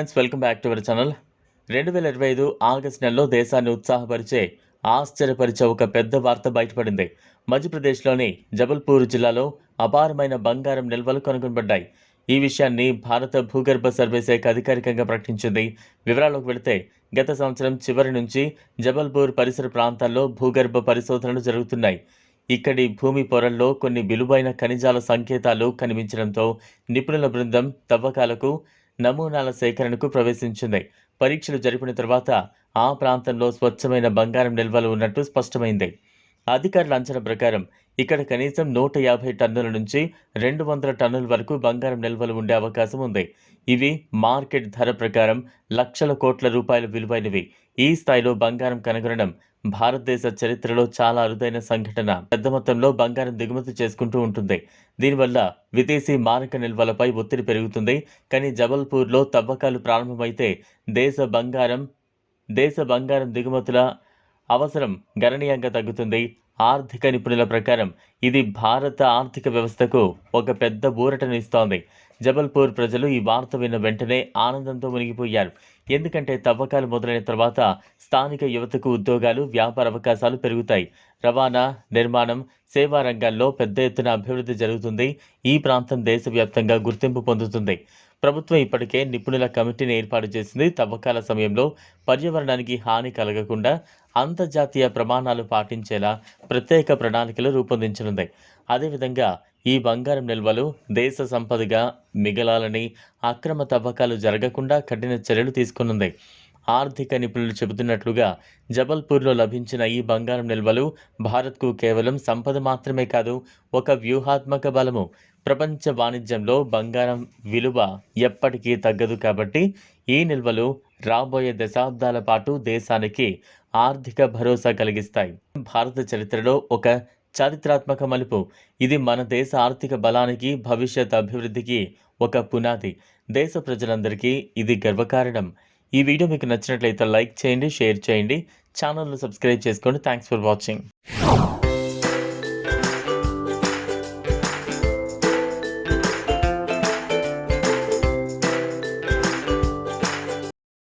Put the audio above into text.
Friends welcome back to our channel. రెండు వేల ఇరవై ఐదు ఆగస్టు నెలలో దేశాన్ని ఉత్సాహపరిచే ఆశ్చర్యపరిచే ఒక పెద్ద వార్త బయటపడింది. మధ్యప్రదేశ్లోని జబల్పూర్ జిల్లాలో అపారమైన బంగారం నిల్వలు కనుగొనబడ్డాయి. ఈ విషయాన్ని భారత భూగర్భ సర్వే శాఖ అధికారికంగా ప్రకటించింది. వివరాల్లోకి వెళితే గత సంవత్సరం చివరి నుంచి జబల్పూర్ పరిసర ప్రాంతాల్లో భూగర్భ పరిశోధనలు జరుగుతున్నాయి. ఇక్కడి భూమి పొరల్లో కొన్ని విలువైన ఖనిజాల సంకేతాలు కనిపించడంతో నిపుణుల బృందం తవ్వకాలకు నమూనాల సేకరణకు ప్రవేశించింది. పరీక్షలు జరిపిన తర్వాత ఆ ప్రాంతంలో స్వచ్ఛమైన బంగారం నిల్వలు ఉన్నట్టు స్పష్టమైంది. అధికారుల అంచనా ప్రకారం ఇక్కడ కనీసం నూట యాభై టన్నుల నుంచి రెండు వందల టన్నుల వరకు బంగారం నిల్వలు ఉండే అవకాశం ఉంది. ఇవి మార్కెట్ ధర ప్రకారం లక్షల కోట్ల రూపాయల విలువైనవి. ఈ స్థాయిలో బంగారం కనుగొనడం భారతదేశ చరిత్రలో చాలా అరుదైన సంఘటన. పెద్ద మొత్తంలో బంగారం దిగుమతి చేసుకుంటూ ఉంటుంది. దీనివల్ల విదేశీ మారక నిల్వలపై ఒత్తిడి పెరుగుతుంది. కానీ జబల్పూర్లో తవ్వకాలు ప్రారంభమైతే దేశ బంగారం దేశ బంగారం దిగుమతుల అవసరం గణనీయంగా తగ్గుతుంది. ఆర్థిక నిపుణుల ప్రకారం ఇది భారత ఆర్థిక వ్యవస్థకు ఒక పెద్ద ఊరటను ఇస్తోంది. జబల్పూర్ ప్రజలు ఈ వార్త విన్న వెంటనే ఆనందంతో మునిగిపోయారు. ఎందుకంటే తవ్వకాలు మొదలైన తర్వాత స్థానిక యువతకు ఉద్యోగాలు వ్యాపార అవకాశాలు పెరుగుతాయి. రవాణా నిర్మాణం సేవా రంగాల్లో పెద్ద ఎత్తున అభివృద్ధి జరుగుతుంది. ఈ ప్రాంతం దేశవ్యాప్తంగా గుర్తింపు పొందుతుంది. ప్రభుత్వం ఇప్పటికే నిపుణుల కమిటీని ఏర్పాటు చేసింది. తవ్వకాల సమయంలో పర్యావరణానికి హాని కలగకుండా అంతర్జాతీయ ప్రమాణాలు పాటించేలా ప్రత్యేక ప్రణాళికలు రూపొందించనుంది. అదేవిధంగా ఈ బంగారం నిల్వలు దేశ సంపదగా మిగలాలని అక్రమ తవ్వకాలు జరగకుండా కఠిన చర్యలు తీసుకునుంది. ఆర్థిక నిపుణులు చెబుతున్నట్లుగా జబల్పూర్లో లభించిన ఈ బంగారం నిల్వలు భారత్కు కేవలం సంపద మాత్రమే కాదు ఒక వ్యూహాత్మక బలము. ప్రపంచ వాణిజ్యంలో బంగారం విలువ ఎప్పటికీ తగ్గదు కాబట్టి ఈ నిల్వలు రాబోయే దశాబ్దాల పాటు దేశానికి ఆర్థిక భరోసా కలిగిస్తాయి. భారత చరిత్రలో ఒక చారిత్రాత్మక మలుపు. ఇది మన దేశ ఆర్థిక బలానికి భవిష్యత్ అభివృద్ధికి ఒక పునాది. దేశ ప్రజలందరికీ ఇది గర్వకారణం. ఈ వీడియో మీకు నచ్చినట్లయితే లైక్ చేయండి షేర్ చేయండి. ఛానల్ను సబ్స్క్రైబ్ చేసుకోండి. Thanks for watching.